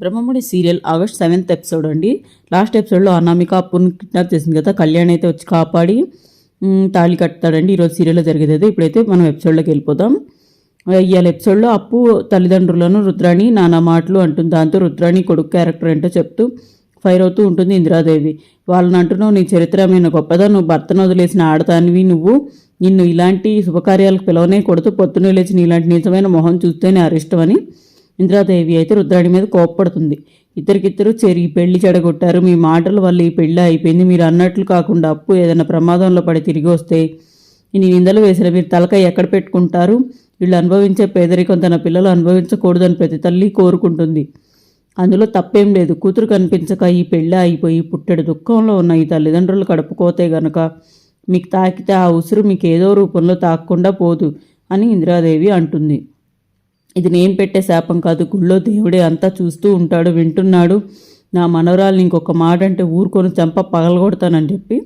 Brahmamudi serial August seventh episode అండి. Last ఎపిసోడ్లో అనామిక అప్పుని కిడ్నాప్ చేసింది కదా కళ్యాణ్ అయితే వచ్చి కాపాడి తాళి కడతాడండి ఈరోజు సీరియల్లో జరిగేది అయితే ఇప్పుడైతే మనం ఎపిసోడ్లోకి వెళ్ళిపోదాం. ఇవాళ ఎపిసోడ్లో అప్పు తల్లిదండ్రులను రుద్రాణి నానా మాటలు అంటుంది. దాంతో రుద్రాణి కొడుకు క్యారెక్టర్ ఏంటో చెప్తూ ఫైర్ అవుతూ ఉంటుంది ఇందిరాదేవి. వాళ్ళని అంటున్నావు నీ చరిత్రమైన గొప్పదా? నువ్వు భర్తను వదిలేసిన ఆడతానివి నువ్వు. నిన్ను ఇలాంటి శుభకార్యాలకు పిలవనే కొడుతూ పొద్దున్నే లేచి నీలాంటి నిజమైన మొహం చూస్తేనే అరిష్టం అని ఇందిరాదేవి అయితే రుద్రాడి మీద కోప్పడుతుంది. ఇద్దరికిద్దరు చేరి పెళ్ళి చెడగొట్టారు. మీ మాటల వల్ల ఈ పెళ్ళి అయిపోయింది. మీరు అన్నట్లు కాకుండా అప్పు ఏదైనా ప్రమాదంలో పడి తిరిగి వస్తే ఇన్ని నిందలు వేసిన మీరు తలకాయ ఎక్కడ పెట్టుకుంటారు? వీళ్ళు అనుభవించే పేదరికం తన పిల్లలు అనుభవించకూడదని ప్రతి తల్లి కోరుకుంటుంది. అందులో తప్పేం లేదు. కూతురు కనిపించక ఈ పెళ్ళి అయిపోయి పుట్టెడు దుఃఖంలో ఉన్న ఈ తల్లిదండ్రులు కడుపుకోతే గనక మీకు తాకితే ఆ ఉసురు మీకు ఏదో రూపంలో తాకకుండా పోదు అని ఇందిరాదేవి అంటుంది. ఇది నేను పెట్టే శాపం కాదు. గుళ్ళో దేవుడే అంతా చూస్తూ ఉంటాడు వింటున్నాడు. నా మనవరాల్ని ఇంకొక మాట అంటే ఊరుకొని చంప పగలగొడతానని చెప్పి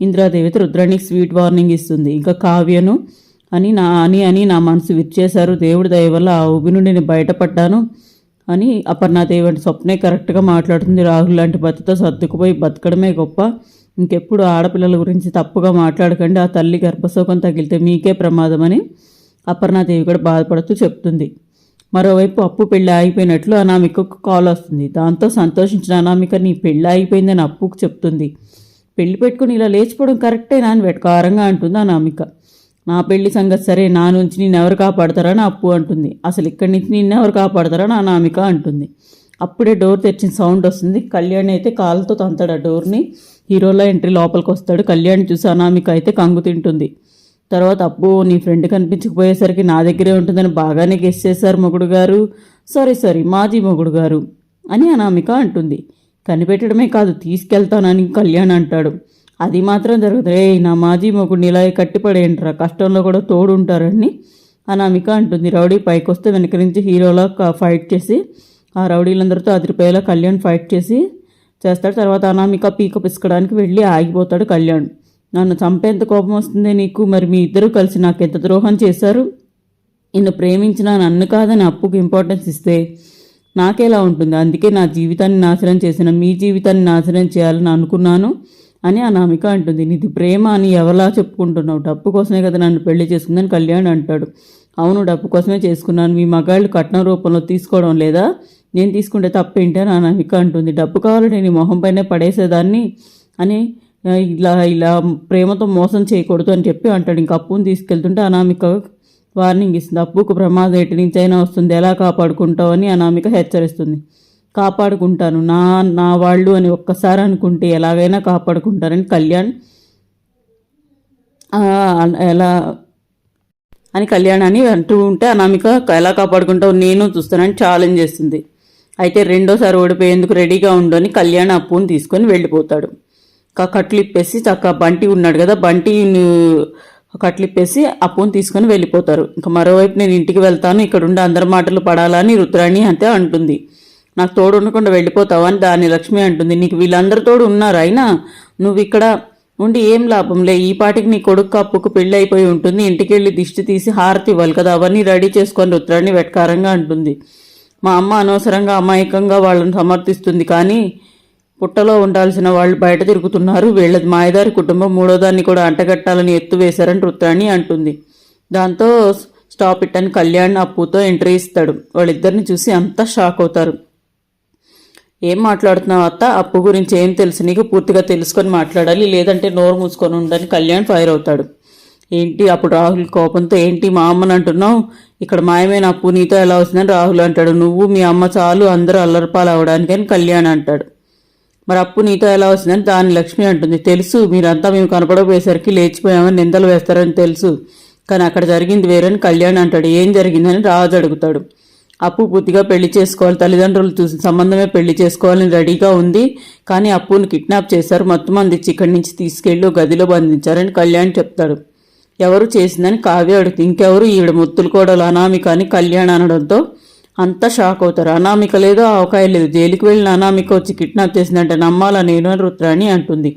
ఇందిరాదేవితో రుద్రానికి స్వీట్ వార్నింగ్ ఇస్తుంది. ఇంకా కావ్యను అని నా అని అని నా మనసు విచ్చేశారు దేవుడి దయ వల్ల ఆ ఊబి నుండి నేను బయటపడ్డాను అని అపర్ణాదేవి అంటే స్వప్నే కరెక్ట్గా మాట్లాడుతుంది. రాహుల్ లాంటి భర్తతో సర్దుకుపోయి బతకడమే గొప్ప. ఇంకెప్పుడు ఆడపిల్లల గురించి తప్పుగా మాట్లాడకండి. ఆ తల్లి గర్భశోకం తగిలితే మీకే ప్రమాదమని అపర్ణాదేవి కూడా బాధపడుతూ చెప్తుంది. మరోవైపు అప్పు పెళ్ళి ఆగిపోయినట్లు అనామికకు కాల్ వస్తుంది. దాంతో సంతోషించిన అనామిక నీ పెళ్ళి ఆగిపోయిందని అప్పుకు చెప్తుంది. పెళ్ళి పెట్టుకుని ఇలా లేచిపోవడం కరెక్టే అని వెటకారంగా అంటుంది అనామిక. నా పెళ్ళి సంగతి సరే నా నుంచి నిన్నెవరు కాపాడతారని అప్పు అంటుంది. అసలు ఇక్కడి నుంచి నిన్నెవరు కాపాడతారని అనామిక అంటుంది. అప్పుడే డోర్ తెచ్చిన సౌండ్ వస్తుంది. కళ్యాణ్ అయితే కాళ్ళతో తంతాడు ఆ డోర్ని. హీరోలో ఎంట్రీ లోపలికి వస్తాడు కళ్యాణ్ చూసి అనామిక అయితే కంగు తింటుంది. తర్వాత అప్పు నీ ఫ్రెండ్ కనిపించకపోయేసరికి నా దగ్గరే ఉంటుందని బాగానే గెస్ చేశారు మొగుడు గారు. సారీ సారీ మాజీ మొగుడు గారు అని అనామిక అంటుంది. కనిపెట్టడమే కాదు తీసుకెళ్తానని కళ్యాణ్ అంటాడు. అది మాత్రం జరుగుతుంది రే నా మాజీ మొగుడిని ఇలా కట్టిపడేయండిరా కష్టంలో కూడా తోడు ఉంటారని అనామిక అంటుంది. రౌడీ పైకి వస్తే వెనక నుంచి హీరోలా ఫైట్ చేసి ఆ రౌడీలందరితో అదిరిపోయేలా కళ్యాణ్ ఫైట్ చేసి చేస్తాడు. తర్వాత అనామిక పీక పిసకడానికి వెళ్ళి ఆగిపోతాడు కళ్యాణ్. నన్ను చంపేంత కోపం వస్తుంది నీకు? మరి మీ ఇద్దరు కలిసి నాకు ఎంత ద్రోహం చేశారు? నిన్ను ప్రేమించిన నన్ను కాదని అప్పుకు ఇంపార్టెన్స్ ఇస్తే నాకేలా ఉంటుంది? అందుకే నా జీవితాన్ని నాశనం చేసిన మీ జీవితాన్ని నాశనం చేయాలని అనుకున్నాను అని అనామిక అంటుంది. నీది ప్రేమ అని ఎవలా చెప్పుకుంటున్నావు? డబ్బు కోసమే కదా నన్ను పెళ్ళి చేసుకుందని కళ్యాణ్ అంటాడు. అవును డబ్బు కోసమే చేసుకున్నాను. మీ మగాళ్ళు కట్నం రూపంలో తీసుకోవడం లేదా? నేను తీసుకుంటే తప్పేంటి అని అనామిక అంటుంది. డబ్బు కావాలంటే నీ మొహం పైనే పడేసేదాన్ని అని ఇలా ఇలా ప్రేమతో మోసం చేయకూడదు అని చెప్పి అంటాడు. ఇంకా అప్పుని తీసుకెళ్తుంటే అనామిక వార్నింగ్ ఇస్తుంది. అప్పుకు ప్రమాదం ఎటు నుంచి అయినా వస్తుంది. ఎలా కాపాడుకుంటావు అని అనామిక హెచ్చరిస్తుంది. కాపాడుకుంటాను. నా నా వాళ్ళు అని ఒక్కసారి అనుకుంటే ఎలాగైనా కాపాడుకుంటారని కళ్యాణ్ ఎలా అని కళ్యాణ్ అని అంటూ ఉంటే అనామిక ఎలా కాపాడుకుంటావు నేను చూస్తానని ఛాలెంజ్ చేస్తుంది. అయితే రెండోసారి ఓడిపోయేందుకు రెడీగా ఉండు అని కళ్యాణ్ అప్పుని తీసుకొని వెళ్ళిపోతాడు. కట్లిప్పేసి చక్క బంటి ఉన్నాడు కదా బంటి కట్లిప్పేసి అప్పును తీసుకొని వెళ్ళిపోతారు. ఇంకా మరోవైపు నేను ఇంటికి వెళ్తాను ఇక్కడుండి అందరి మాటలు పడాలని రుద్రాణి అంతే అంటుంది. నాకు తోడు ఉండకుండా వెళ్ళిపోతావా అని దాని లక్ష్మి అంటుంది. నీకు వీళ్ళందరి తోడు ఉన్నారు అయినా నువ్వు ఇక్కడ ఉండి ఏం లాభంలే ఈ పాటికి నీ కొడుకు అప్పుకు పెళ్ళి అయిపోయి ఉంటుంది ఇంటికి వెళ్ళి దిష్టి తీసి హారతి ఇవ్వాలి కదా అవన్నీ రెడీ చేసుకొని రుద్రాన్ని వెటకారంగా అంటుంది. మా అమ్మ అనవసరంగా అమాయకంగా వాళ్ళని సమర్థిస్తుంది కానీ పుట్టలో ఉండాల్సిన వాళ్ళు బయట తిరుగుతున్నారు. వీళ్ళది మాయదారి కుటుంబం. మూడో దాన్ని కూడా అంటగట్టాలని ఎత్తు రుత్రాణి అంటుంది. దాంతో స్టాప్ ఇట్ అని కళ్యాణ్ అప్పుతో ఎంట్రీ ఇస్తాడు. వాళ్ళిద్దరిని చూసి అంతా షాక్ అవుతారు. ఏం మాట్లాడుతున్నావు అత్త? అప్పు గురించి ఏం తెలుసు? నీకు పూర్తిగా తెలుసుకొని మాట్లాడాలి. లేదంటే నోరు మూసుకొని ఉండని కళ్యాణ్ ఫైర్ అవుతాడు. ఏంటి అప్పుడు రాహుల్ కోపంతో ఏంటి మా అమ్మని అంటున్నావు? ఇక్కడ మాయమైన అప్పు నీతో ఎలా వస్తుందని రాహుల్ అంటాడు. నువ్వు మీ అమ్మ చాలు అందరూ అల్లరిపాలు అవడానికని అని కళ్యాణ్ అంటాడు. మరి అప్పు నీతో ఎలా వచ్చిందని దాని లక్ష్మి అంటుంది. తెలుసు మీరంతా మేము కనపడపోయేసరికి లేచిపోయామని నిందలు వేస్తారని తెలుసు. కానీ అక్కడ జరిగింది వేరని కళ్యాణ్ అంటాడు. ఏం జరిగిందని రాజు అడుగుతాడు. అప్పు పూర్తిగా పెళ్ళి చేసుకోవాలి. తల్లిదండ్రులు చూసి సంబంధమే పెళ్ళి చేసుకోవాలని రెడీగా ఉంది. కానీ అప్పుని కిడ్నాప్ చేశారు. మొత్తం అందించి ఇక్కడి నుంచి తీసుకెళ్ళి గదిలో బంధించారని కళ్యాణ్ చెప్తాడు. ఎవరు చేసిందని కావ్య అడుగుతుంది. ఇంకెవరు? ఈవిడ ముత్తులు కూడా అనామి కానీ కళ్యాణ్ అనడంతో అంతా షాక్ అవుతారు. అనామిక లేదు అవకాయ లేదు. జైలుకి వెళ్ళిన అనామిక వచ్చి కిడ్నాప్ చేసిందంటే. నమ్మాలా నేను అని రుద్రాణి అంటుంది.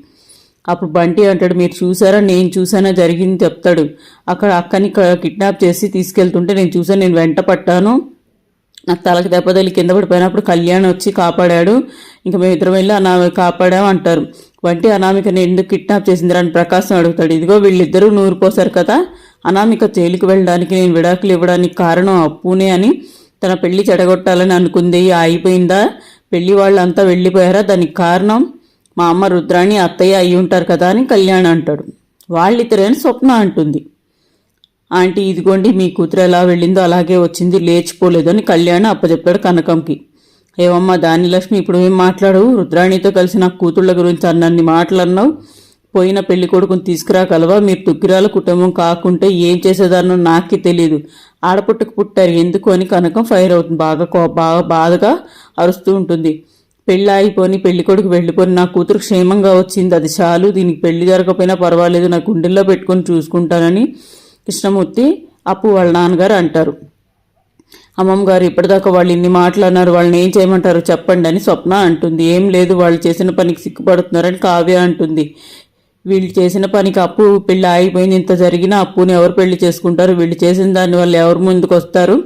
అప్పుడు బంటి అంటాడు మీరు చూసారా? నేను చూసానా? జరిగింది చెప్తాడు. అక్కడ అక్కని కిడ్నాప్ చేసి తీసుకెళ్తుంటే నేను చూసాను. నేను వెంట పట్టాను నాకు తలకి దెబ్బతల్లి కింద పడిపోయినప్పుడు కళ్యాణ్ వచ్చి కాపాడాడు. ఇంకా మేము ఇద్దరం వెళ్ళి అనామి కాపాడాం అంటారు. వంటి అనామికని ఎందుకు కిడ్నాప్ చేసిందిరా అని ప్రకాశం అడుగుతాడు. ఇదిగో వీళ్ళిద్దరూ నూరిపోసారు కదా. అనామిక జైలుకి వెళ్ళడానికి నేను విడాకులు ఇవ్వడానికి కారణం అప్పునే అని తన పెళ్ళి చెడగొట్టాలని అనుకుంది. అయిపోయిందా పెళ్ళి వాళ్ళంతా వెళ్ళిపోయారా? దానికి కారణం? మా అమ్మ రుద్రాణి అత్తయ్య అయి ఉంటారు కదా అని కళ్యాణ్ అంటాడు. వాళ్ళిద్దరేని స్వప్న అంటుంది. ఆంటీ ఇదిగోండి మీ కూతురు ఎలా వెళ్ళిందో అలాగే వచ్చింది లేచిపోలేదని కళ్యాణ్ అప్పచెప్పాడు కనకంకి. ఏమమ్మా దాని లక్ష్మి ఇప్పుడు ఏం మాట్లాడు రుద్రాణితో కలిసి నా కూతుళ్ళ గురించి అన్నన్ని మాట్లాడినావు పోయిన పెళ్ళి కొడుకుని తీసుకురాగలవా? మీరు తుక్కిరాల కుటుంబం కాకుంటే ఏం చేసేదాన్నో నాకే తెలియదు ఆడపుట్టకు పుట్టారు. ఎందుకు అని కనకం ఫైర్ అవుతుంది. బాగా కో- బాగా బాధగా అరుస్తూ ఉంటుంది. పెళ్ళి ఆగిపోని పెళ్ళి కొడుకు వెళ్ళిపోని నా కూతురు క్షేమంగా వచ్చింది. అది చాలు. దీనికి పెళ్ళి జరగకపోయినా పర్వాలేదు. నా గుండెల్లో పెట్టుకొని చూసుకుంటానని కృష్ణమూర్తి అప్పు వాళ్ళ నాన్నగారు అంటారు. అమ్మమ్మ గారు ఇప్పటిదాకా వాళ్ళు ఇన్ని మాటలు అన్నారు వాళ్ళని ఏం చేయమంటారు? చెప్పండి అని స్వప్న అంటుంది. ఏం లేదు. వాళ్ళు చేసిన పనికి సిగ్గుపడుతున్నారని కావ్య అంటుంది. వీళ్ళు చేసిన పనికి అప్పు పెళ్ళి ఆగిపోయింది. ఇంత జరిగినా అప్పుని ఎవరు పెళ్ళి చేసుకుంటారు? వీళ్ళు చేసిన దాని వల్ల ఎవరు ముందుకు వస్తారు?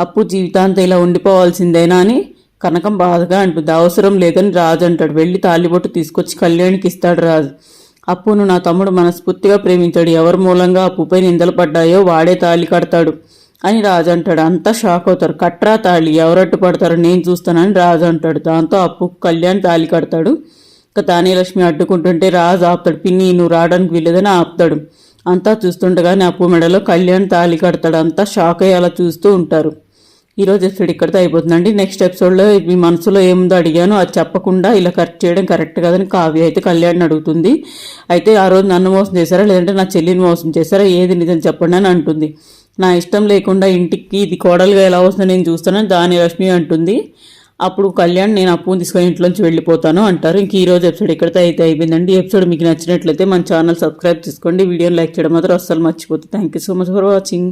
అప్పు జీవితాంతం ఇలా ఉండిపోవాల్సిందేనా అని కనకం బాధగా అంటుంది. అవసరం లేదని రాజు అంటాడు. వెళ్ళి తాలిబొట్టు తీసుకొచ్చి కళ్యాణికి ఇస్తాడు రాజు. అప్పును నా తమ్ముడు మనస్ఫూర్తిగా ప్రేమించాడు. ఎవరి మూలంగా అప్పుపై నిందలు పడ్డాయో వాడే తాళి కడతాడు అని రాజు అంటాడు. అంతా షాక్ అవుతారు. కట్రా తాళి ఎవరట్టు పడతారో నేను చూస్తానని రాజు అంటాడు. దాంతో అప్పు కళ్యాణ్ తాళి కడతాడు. తానేలక్ష్మి అడ్డుకుంటుంటే రాజు ఆపుతాడు. పిన్ని నువ్వు రావడానికి వీలేదని ఆపుతాడు. అంతా చూస్తుండగానే అప్పు మెడలో కళ్యాణ్ తాళి కడతాడు. అంతా షాక్ అయ్యి అలా చూస్తూ ఉంటారు. ఈరోజు ఎపిసోడ్ ఇక్కడితో అయిపోతుందండి. నెక్స్ట్ ఎపిసోడ్లో మీ మనసులో ఏముందో అడిగాను. అది చెప్పకుండా ఇలా కరెక్ట్ చేయడం కరెక్ట్ కాదని కావ్య అయితే కళ్యాణ్ అడుగుతుంది. అయితే ఆ రోజు నన్ను మోసం చేశారా? లేదంటే నా చెల్లిని మోసం చేశారా? ఏది నిజం చెప్పండి అని అంటుంది. నా ఇష్టం లేకుండా ఇంటికి ఇది కోడలుగా ఎలా వస్తుందో నేను చూస్తానని దాని లక్ష్మి అంటుంది. అప్పుడు కళ్యాణ్ నేను అప్పుని తీసుకొని ఇంట్లోంచి వెళ్ళిపోతాను అంటారు. ఇంక ఈరోజు రోజు ఎపిసోడ్ ఇక్కడితో అయితే అయిపోయిందండి. ఎపిసోడ్ మీకు నచ్చినట్లయితే మన ఛానల్ సబ్స్క్రైబ్ చేసుకోండి. వీడియోని లైక్ చేయడం మాత్రం అస్సలు మర్చిపోతుంది thank you so much for watching